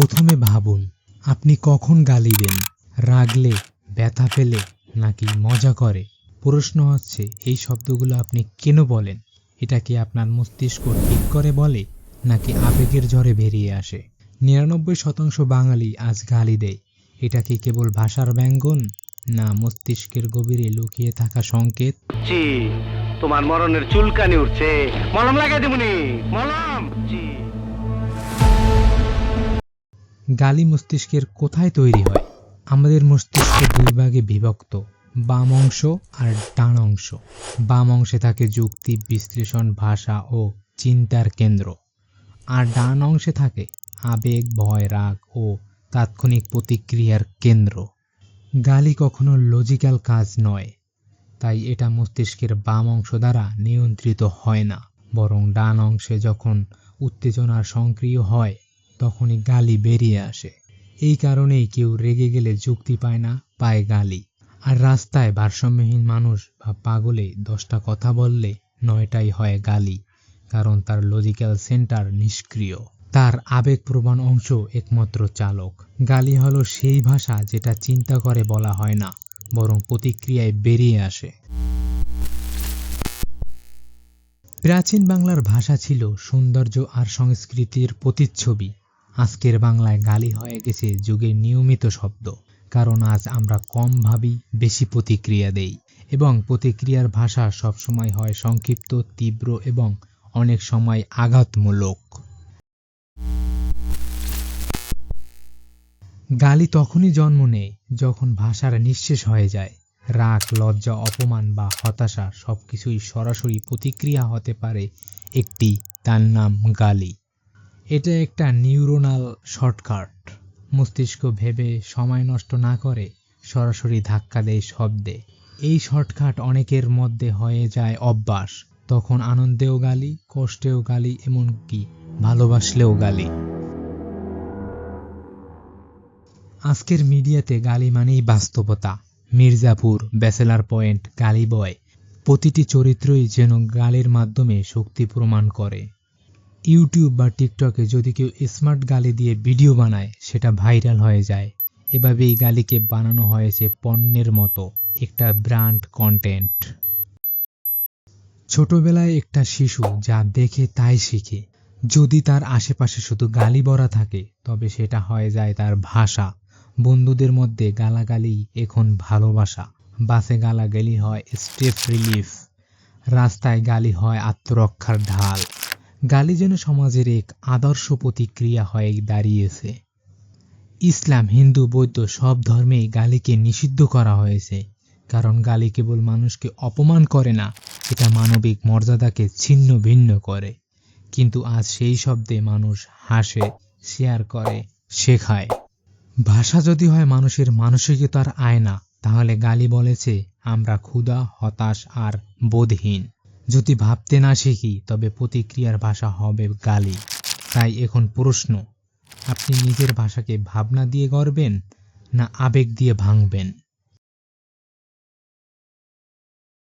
প্রথমে ভাবুন, আপনি কখন গালিবেন? রাগলে, ব্যথা পেলে নাকি মজা করে? প্রশ্ন হচ্ছে, এই শব্দগুলো আপনি কেন বলেন? এটা কি আপনার মস্তিষ্ক ঠিক করে বলে, নাকি আবেগের ঝড়ে বেরিয়ে আসে? নিরানব্বই শতাংশ বাঙালি আজ গালি দেয়। এটা কি কেবল ভাষার ব্যঙ্গন, না মস্তিষ্কের গভীরে লুকিয়ে থাকা সংকেত? তোমার মরণের চুলকানি উঠছে। মলম লাগাই দিবনি মলম! জি। গালি মস্তিষ্কের কোথায় তৈরি হয়? আমাদের মস্তিষ্ক দুই ভাগে বিভক্ত, বাম অংশ আর ডান অংশ। বাম অংশে থাকে যুক্তি, বিশ্লেষণ, ভাষা ও চিন্তার কেন্দ্র। আর ডান অংশে থাকে আবেগ, ভয়, রাগ ও তাৎক্ষণিক প্রতিক্রিয়ার কেন্দ্র। গালি কখনো লজিক্যাল কাজ নয়, তাই এটা মস্তিষ্কের বাম অংশ দ্বারা নিয়ন্ত্রিত হয় না। বরং ডান অংশে যখন উত্তেজনার সক্রিয় হয় তখনই গালি বেরিয়ে আসে। এই কারণেই কেউ রেগে গেলে যুক্তি পায় না, পায় গালি। আর রাস্তায় ভারসাম্যহীন মানুষ বা পাগলে দশটা কথা বললে নয়টাই হয় গালি, কারণ তার লজিক্যাল সেন্টার নিষ্ক্রিয়। তার আবেগ আবেগপ্রবণ অংশ একমাত্র চালক। গালি হলো সেই ভাষা যেটা চিন্তা করে বলা হয় না, বরং প্রতিক্রিয়ায় বেরিয়ে আসে। প্রাচীন বাংলার ভাষা ছিল সৌন্দর্য আর সংস্কৃতির প্রতিচ্ছবি। আজকের বাংলায় গালি হয়ে গেছে যুগের নিয়মিত শব্দ। কারণ আজ আমরা কম ভাবি, বেশি প্রতিক্রিয়া দেই। এবং প্রতিক্রিয়ার ভাষা সবসময় হয় সংক্ষিপ্ত, তীব্র এবং অনেক সময় আঘাতমূলক। গালি তখনই জন্ম নেয় যখন ভাষার নিঃশেষ হয়ে যায়। রাগ, লজ্জা, অপমান বা হতাশা সবকিছুই সরাসরি প্রতিক্রিয়া হতে পারে একটি তার নাম গালি। এটা একটা নিউরোনাল শর্টকাট। মস্তিষ্ক ভেবে সময় নষ্ট না করে সরাসরি ধাক্কা দেয় শব্দে। এই শর্টকাট অনেকের মধ্যে হয়ে যায় অভ্যাস। তখন আনন্দেও গালি, কষ্টেও গালি, এমনকি ভালোবাসলেও গালি। আজকের মিডিয়াতে গালি মানেই বাস্তবতা। মির্জাপুর, ব্যাচেলার পয়েন্ট, গালি বয়। প্রতিটি চরিত্রই যেন গালির মাধ্যমে শক্তি প্রমাণ করে। ইউটিউব বা টিকটকে যদি কেউ স্মার্ট গালি দিয়ে ভিডিও বানায়, সেটা ভাইরাল হয়ে যায়। এভাবে এই গালিকে বানানো হয়েছে পণ্যের মতো, একটা ব্র্যান্ড কন্টেন্ট। ছোটবেলায় একটা শিশু যা দেখে তাই শিখে। যদি তার আশেপাশে শুধু গালি ভরা থাকে, তবে সেটা হয়ে যায় তার ভাষা। বন্ধুদের মধ্যে গালাগালি এখন ভালোবাসা। বাসে গালাগালি হয় স্টেপ রিলিফ। রাস্তায় গালি হয় আত্মরক্ষার ঢাল। গালি যেন সমাজের এক আদর্শ প্রতিক্রিয়া হয়ে দাঁড়িয়েছে। ইসলাম, হিন্দু, বৌদ্ধ সব ধর্মেই গালিকে নিষিদ্ধ করা হয়েছে। কারণ গালি কেবল মানুষকে অপমান করে না, এটা মানবিক মর্যাদাকে ছিন্ন ভিন্ন করে। কিন্তু আজ সেই শব্দে মানুষ হাসে, শেয়ার করে, শেখায়। ভাষা যদি হয় মানুষের মানসিকতার আয়না, তাহলে গালি বলেছে, আমরা ক্ষুধা, হতাশ আর বোধহীন। যদি ভাবতে না শিখি, তবে প্রতিক্রিয়ার ভাষা হবে গালি। তাই এখন প্রশ্ন, আপনি নিজের ভাষাকে ভাবনা দিয়ে গড়বেন না আবেগ দিয়ে ভাঙবেন?